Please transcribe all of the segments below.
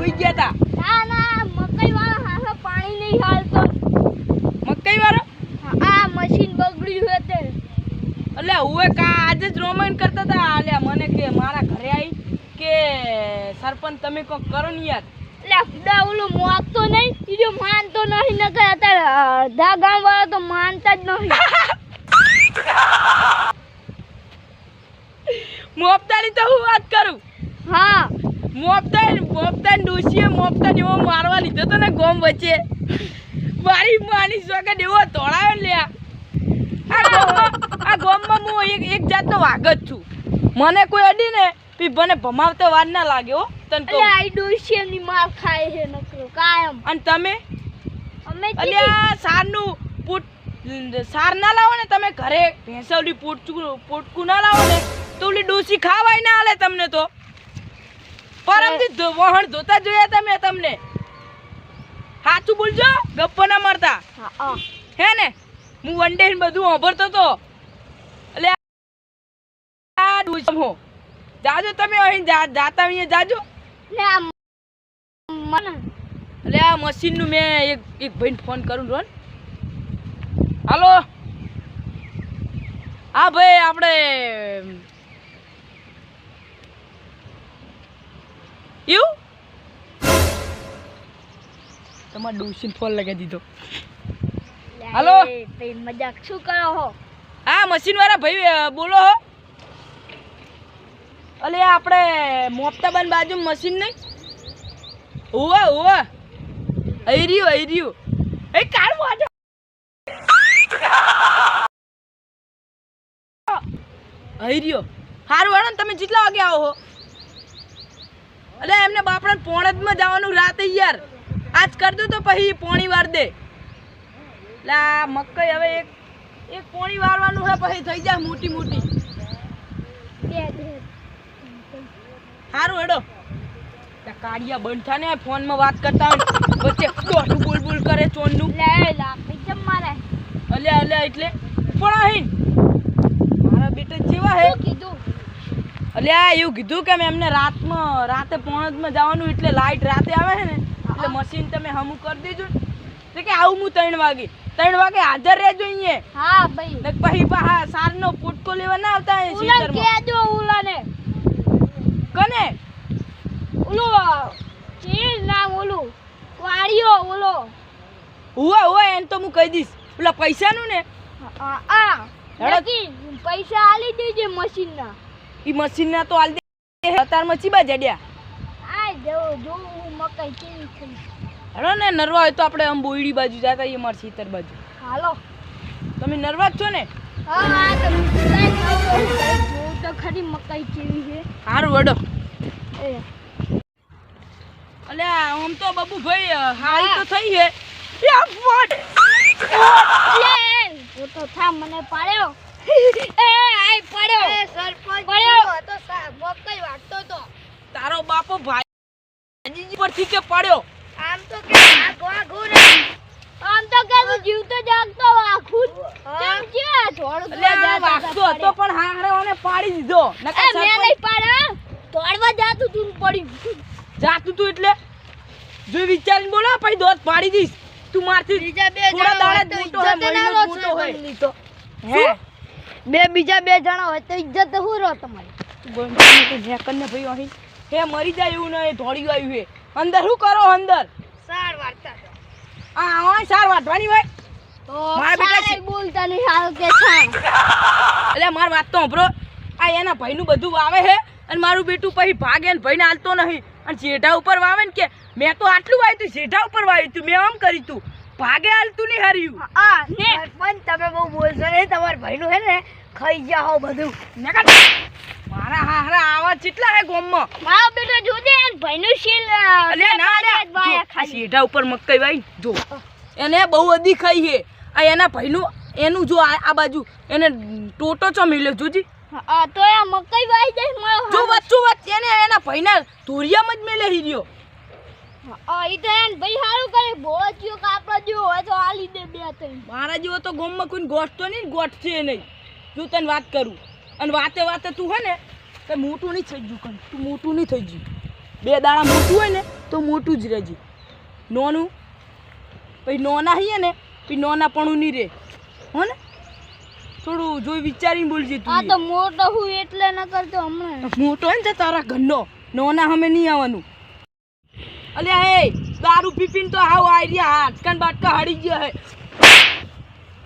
હુઈ ગયા તા. ના ના મકઈ વાળો હાથો પાણી નહીં હાલતો. મકઈ વાળો? આ મશીન બગડ્યું છે તે. એટલે હુએ કા આજે જ રોમાન કરતા હતા અલ્યા મને કે મારા ઘરે આવી કે સરપંચ તમે કોક કરો ને યાર. એટલે ફુડા ઓલું મોગતો નહીં બીજો માનતો નહીં નકર અત્યારે અડધા ગામ વાળા તો માનતા જ નહીં. મોપતાની તો હું વાત કરું. હા. મોપતા મોપતા ડોશીએ મોપતા એવો મારવા લીધો તો ને ગોમ વચ્ચે. મારી માની સોગન એવો તોડાયો ને લ્યા. આ ગોમમાં હું એક એક જાતનો વાઘ જ છું. મને કોઈ અડી ને પી મને ભમાવતો વાર ના લાગે હો તને એટલે આઈ આઈ એની માર ખાય છે નકરો કાયમ. અને તમે? અમે અલ્યા સારનું પૂટ સાર ના લાવો ને તમે ઘરે ભેંસવલી પોટકું પોટકું ના લાવો ને તો ઓલી ડોસી ખાવાય ના હાલે તમને તો. પરમથી વહણ ધોતા જોયા તમે તમને. સાચું બોલજો? ગપ્પો ના મારતા. હા ને? હું વન ડે બધું વાપરતો તો. એટલે હો. જાજો તમે અહીં જાતા અહીંયા જાજો. એટલે આ મશીન એટલે આ મશીનનું મેં એક એક ભાઈને ફોન કરું રોન હાલો. હા ભાઈ આપણે એવું? તમારા ડોસીને ફોન લગાવી દીધો. હાલો. મજાક શું કરો હો? હા મશીન વાળા ભાઈ બોલો હો. અલે આપણે મોપતાબાન બાજુ મશીન નહીં? ઓવા ઓવા આઈ રહ્યું આઈ રહ્યું. એ કાળું આજો આઈ રહ્યો. હારું વાળો તમે જેટલા વાગે આવો અલે એમને બાપડા પોણતમાં જવાનું રાત યાર. આજ કરજો તો પછી પોણી વાર દે. લા મકઈ હવે એક એક પોણી વારવાનું છે પછી થઈ જાય મોટી મોટી. સારું હેડો. કાળિયા બનતા ને ફોનમાં વાત કરતા હોય વચ્ચે દોઢું બોલ બોલ કરે ચોનનું લે લાકડી ચમ મારે? અલ્યા અલ્યા એટલે. પણ અહીં મારા બેટા જેવા હે. શું કીધું અલ્યા એવું કીધું કે એમને રાતમાં રાતે પોણતમાં જવાનું એટલે લાઈટ રાતે આવે છે ને એટલે મશીન તમે હમું કરી દેજો તો કે આવું હું ત્રણ વાગે. ત્રણ વાગે હાજર રહેજો અહીંયા. હા ભાઈ. ને પછી પાછા સારનો પોટકો લેવા ના આવતા અહીં ઉલા કેજો ઉલાને. કને? ઓલું ચીજ નામ ઓલું વાળીઓ ઓલો હુવા હુવા એને તો હું કહી દઈશ. ઓલા પૈસાનું ને. આ આ. પૈસા આલી દેજે મશીન ના. ઈ મશીન ના તો આલ દે અતારમાં ચીબા જડ્યા આ જો જો મકાઈ કેવી થઈ હળો ને નરવા હોય તો આપણે આમ બોયડી બાજુ જાતા ઈ માર સીતર બાજુ હાલો તમે નરવા છો ને હા હા તો ખરી મકાઈ કેવી છે હાર વડો એ અલ્યા આમ તો બબુ ભાઈ હારી તો થઈ છે યા ફોટ લે તો થા મને પાડ્યો એ આઈ પડ્યો એ સરપંચ પડ્યો તો મકઈ વાટતો તો તારો બાપો ભાઈ પરથી કે પડ્યો? આમ તો કે વાઘ વાઘ આમ તો કે હું જીવતો જાગતો આખું કેમ છે? થોડું વાગતો હતો પણ હારે પાડી દીધો. નકર મેં નહીં પાડ્યા. તોડવા જાતું તું પડી જાતું તું એટલે? જો વિચારીને બોલો પછી દોત પાડી દઈશ. તું મારથી બીજા બે થોડા દાડા મોટો હોય, મહિનો મોટો હોય. હે. બે બીજા બે જણા હોય તો ઇજ્જત હું રહો તમારી? તો ઝેકરને ભાઈ અહીં હે મરી જાય એવું નહીં ધોળ્યું આવ્યું હે. અંદર શું કરો અંદર? સાર વાર્તા આ આવા સાર વાટવાની હોય. તો મારા બેટા બોલતા નહીં હાલ કે એટલે મારી વાત તો સાંભળો. આ એના ભાઈનું બધું વાવે છે અને મારું બેટું પછી ભાગે ને ભાઈને હાલતો નહીં. અને જેઠા ઉપર વાવે ને કે મેં તો આટલું વાવ્યું તું જેઠા ઉપર વાવ્યું તું મેં આમ કર્યું તું. ભાગે હાલતું નહીં હાર્યું. આ ને. પણ તમે બહુ બોલશો ને તમારા ભાઈનું હે ને ખાઈ ગયા હો બધું. મારા હારા આવા કેટલા હે ગોમમાં? મારો બેટા જોજે આ ભાઈનું શીલ અલે ના વાયા આ શેઢા ઉપર મકઈ ભાઈ જો એને બહુ અધી ખાઈ હે. આ એના ભાઈનું એનું જો આ બાજુ એને ટોટો ચો મિલ્યો જોજી. આ તો આ મકઈ વાઈ જાય મારો જો વચ્ચો વચ્ચે એને એના ભાઈના ધોરિયામાં જ મેલે હીર્યો આ ઈ તો એન ભાઈ હારું કરે ભોચ્યો કાપડો જો હોય તો આલી દે બે ત્રણ. મારા જેવો તો ગોમમાં કોઈ ગોઠતો નહીં ગોઠશે નહીં. જો તને વાત કરું. અને વાતે વાતે તું હે ને તો મોટું નહીં થઈ ગયું કઈ તું મોટું નહીં થઈ ગયું. બે દાડા મોટું હોય ને તો મોટું જ રહેજે. નોનું પછી નોના હઈએ ને પછી નોના પણ નહીં રહે. હો ને? થોડું જોઈ વિચારીને બોલજે આ તો મોટો હું એટલે ન કરતો હમણાં. મોટો હોય ને તો તારા ઘરનો. નોના અમે નહીં આવવાનું. અલ્યા હે દારૂ પીપીને તો આવ આઈડિયા હાટકાન બાટકા હડી ગયા હે.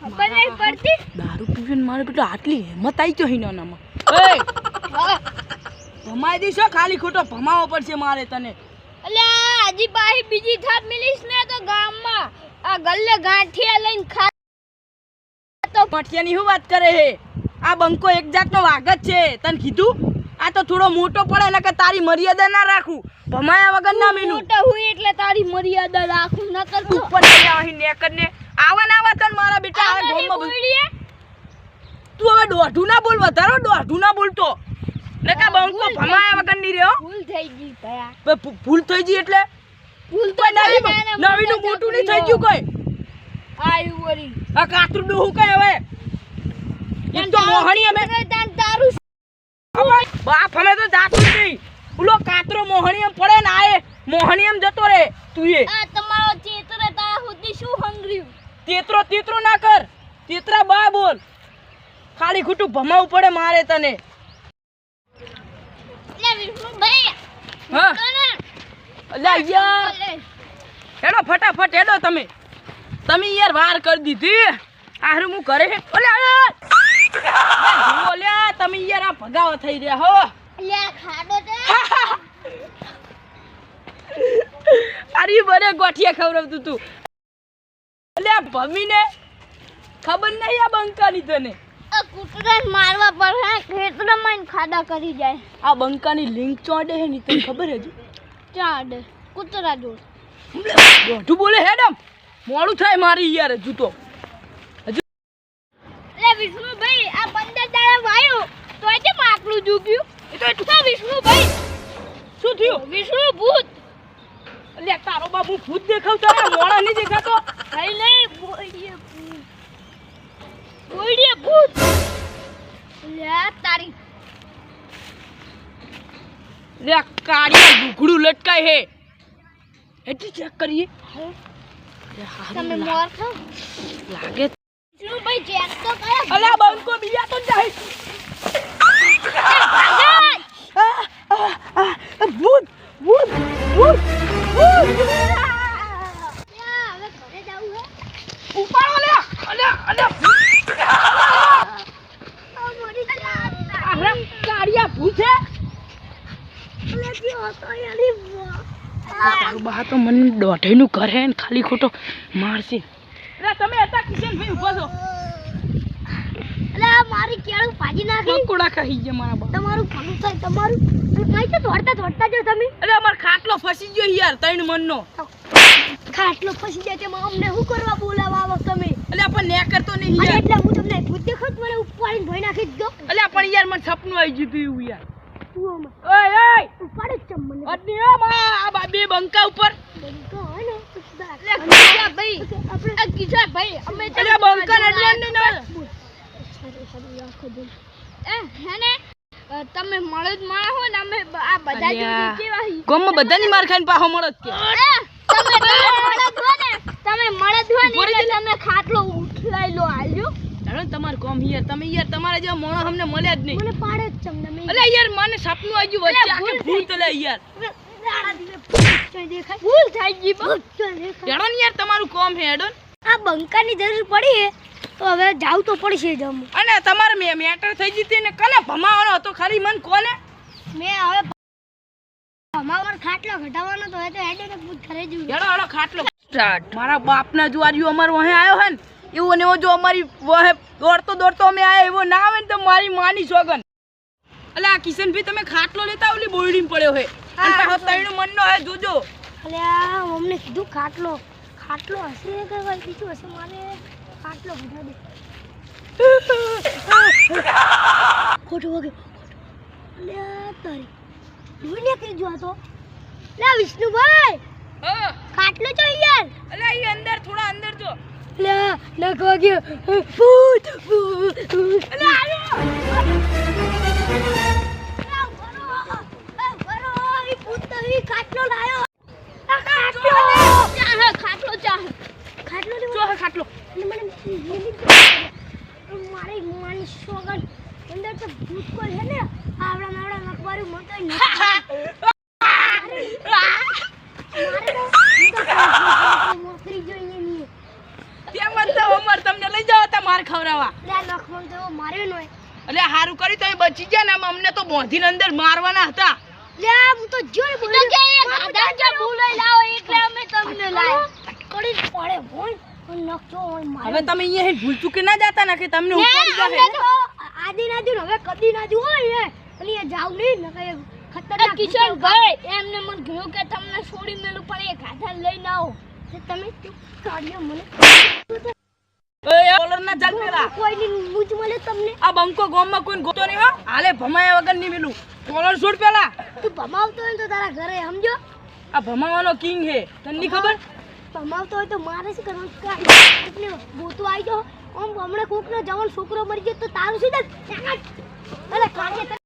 દારૂ પીવીને મારે બેટો આટલી હિંમત આવી ગયો હી નાનામાં એ ભમાઈ દઈશો ખાલી ખોટો ભમાવો પડશે મારે તને. અલ્યા આજી પાછી બીજી થાપ મિલીશ ને તો ગામમાં. આ ગલ્લે ગાંઠિયા લઈને ખા તો મઠિયાની શું વાત કરે હે? આ બંકો એક જાતનો વાગત છે. તને કીધું? આ તો થોડો મોટો પડે એટલે કે તારી મર્યાદા ના રાખું. ભમાયા વગર ના મેલું. મોટો હું એટલે તારી મર્યાદા રાખું ન કરતો ઉપર આવી નેકર ને આવા ના આવા તને મારા બેટા આ ગામમાં તું હવે દોઢું ના બોલ વધારો દોઢું ના બોલતો. ને કા બંકો ભમાયા વગરની રહ્યો. ભૂલ થઈ ગઈ ભયા. ભૂલ થઈ ગઈ એટલે? ભૂલ તો નવી નવી નું નવીનું મોટું નહીં થઈ ગયું કોઈ? આયુ વરી આ કાતરું ડોહું કઈ હવે? એ તો મોહણી અમે તારું બાપ અમે તો જાતું નહીં. બોલો કાતરો મોહણી એમ પડે ને આયે. મોહણી એમ જતો રે તું એ આ તમારો ચેતરે તારા સુધી શું હંગર્યું તેતરો તેતરો ના કર તેતરા બા બોલ ખાલી ખોટું ભમાવું પડે મારે તને. હેડો ફટાફટ હેડો તમે. તમે યાર વાર કરી દીધી. આરું હું કરે છે ઓલ્યા તમે યાર આ ભગાવા થઈ રહ્યા હો. અરે બરે ગોઠિયા ખવડાવતું તું. અલ્યા ભમીને. ખબર નહીં આ બંકાની તને. કૂતરાને મારવા હે ખેતરમાં ખાડા કરી જાય. આ બંકાની લિંક ચોડે હે ની તને ખબર હજી? ચાડે કૂતરા જોડ. દોઢું બોલે હેડમ મોડું થાય મારી યાર હજુ તો. લે વિષ્ણુભાઈ આ પંદર દાડા વાયો તો કેમ આટલું જુગ્યું? એ તો વિષ્ણુભાઈ. શું થયું? વિષ્ણુ ભૂત. અલ્યા તારો બાપુ ભૂત દેખાવ તારા મોડા નહીં દેખાતો. નહીં નહીં બોડીએ ભૂત લે તારી લે આ કાળિયા દુઘડું લટકાય હે એટલી ચેક કરીએ લે હારું તમે લા- મોર ખાઓ લાગે વિષ્ણુભાઈ ચેક તો કરે અલ્યા બંકો બીજા તો જાય બા તો મને દોઢેનું કરે ને ખાલી ખોટો મારશે. તમે હતા કિશનભાઈ ઊભો છો. મારી કેળું ભાજી નાખી. મકોડા ખાઈ ગયા મારા બા? તમારું ભલું થાય તમારું. કઈ તો દોડતા દોડતા જો તમે. અરે અમાર ખાટલો ફસી ગયો યાર ત્રણ મનનો. ખાટલો ફસી જાય તેમાં અમને શું કરવા બોલાવા આવો તમે? અલ્યા પણ ને કરતો નહીં યાર. એટલે હું તમને ભૂત દેખાત મને ઉપાડીને ભોય નાખી દો અલ્યા પણ યાર મને સપનું આવી ગયું એવું યાર. કૂવામાં. ઓય ઓય ઉપાડે ચમ મને અડની ઓ માં આ બા- બંકા ઉપર બંકો હોય ને તો સુધા. આપણે આપણે અલ્યા બંકા એટલે ને સારું, સારું, રાખો જો. એ, હે ને? તમે હો અમે આ બધા. જોડે કેવા હી? બધાની માર ખાઈને પાછો મળત કે તમે તમે મળદ હો ને તમે હો ને તમે ખાટલો ઉઠલાઈ લો આલ્યો ને તમારું કોમ યાર તમે યાર તમારા જેવા મોણો અમને મળ્યા જ નહીં. મને પાડે જ ચમ તમે અલ્યા યાર મને સપનું આવી વચ્ચે આખે ભૂત લે યાર. ભૂલ થઈ ગઈ ભૂલ જાણો ને યાર તમારું કોમ હે હેડો ને. આ બંકાની જરૂર પડી હે. તો હવે જાવ તો પડશે જમ અને તમારે મે મેટર થઈ જતી ને કને ભમાવાનો હતો? ખાલી મન કોને? મેં હવે અમારો ખાટલો ઘટાવાનો તો હે તો હેડે ને પૂછ ઘરે જવું હેડો હેડો ખાટલો. સ્ટાર્ટ. મારા બાપના જો આર્યો અમારો વહે આવ્યો હે ને. એવો ને એવો જો અમારી દોડતો દોડતો અમે આવ્યા એવો ના આવે ને તો મારી માની સોગન. એટલે આ કિશનભાઈ તમે ખાટલો લેતા ઓલી બોરડી પડ્યો હે. તૈણું મનનો હે જોજો. એટલે અમને કીધું ખાટલો. ખાટલો હશે કે ભાઈ બીજું હશે મારે ખાટલો બધા દે. ખોટું વગે અલે આ તારી દૂર નીકળી જો તો. લે વિષ્ણુભાઈ ખાટલો જો યાર એટલે એ અંદર થોડા અંદર જો. લે નખ વાગ્યો ભૂત ભૂત ખાટલો લાયો ખાટલો ચાહ ખાટલો ખાટલો મારે માની સોગન અંદર તો ભૂત છે ને આવડા નાવડા નખવારું મતો મારે જોઈએ જ અમર તમને લઈ જાવ તા માર ખવડાવવા. લે નખમાં તો એવો માર્યો નોય. એટલે હારું કર્યું તમે બચી ગયા ને અમને તો બોંધીને અંદર મારવાના હતા. લે હું તો જોઈ બોલ્યો કે ગાધા જો ભૂલાઈ લાવો એટલે અમે તમને લાવ્યા કડી પડે ભોય પણ નખજો હોય હવે તમે અહીંયા ભૂલ ચૂકી ના જાતા ને કે તમને જાહે. આદિ નાજુ હવે કદી નાજુ હોય ને એ જાવ નહીં ને ખતરનાક કિશન એમને મન ગયો કે તમને છોડી મેલું પણ એ ગાધા લઈને આવો. તમે ચૂપ કાઢ્યો મને. ના જાગ પેલા. કોઈની મૂજ મળે તમને? આ બંકો ગોમમાં કોઈ ગોતો નહીં હો. હાલે ભમાયા વગર નહીં મિલું. કોલર છોડ પેલા? તું ભમાવતો હોય તો તારા ઘરે સમજો. આ ભમાવાનો કિંગ હે. તને નહીં ખબર? ભમાવતો હોય તો મારે શું કરવાનું? કે એટલે ગોતું આવી જાઓ આમ હમણાં કોકનો જવાન છોકરો મરી ગયો તો તારું શું અરે કાકે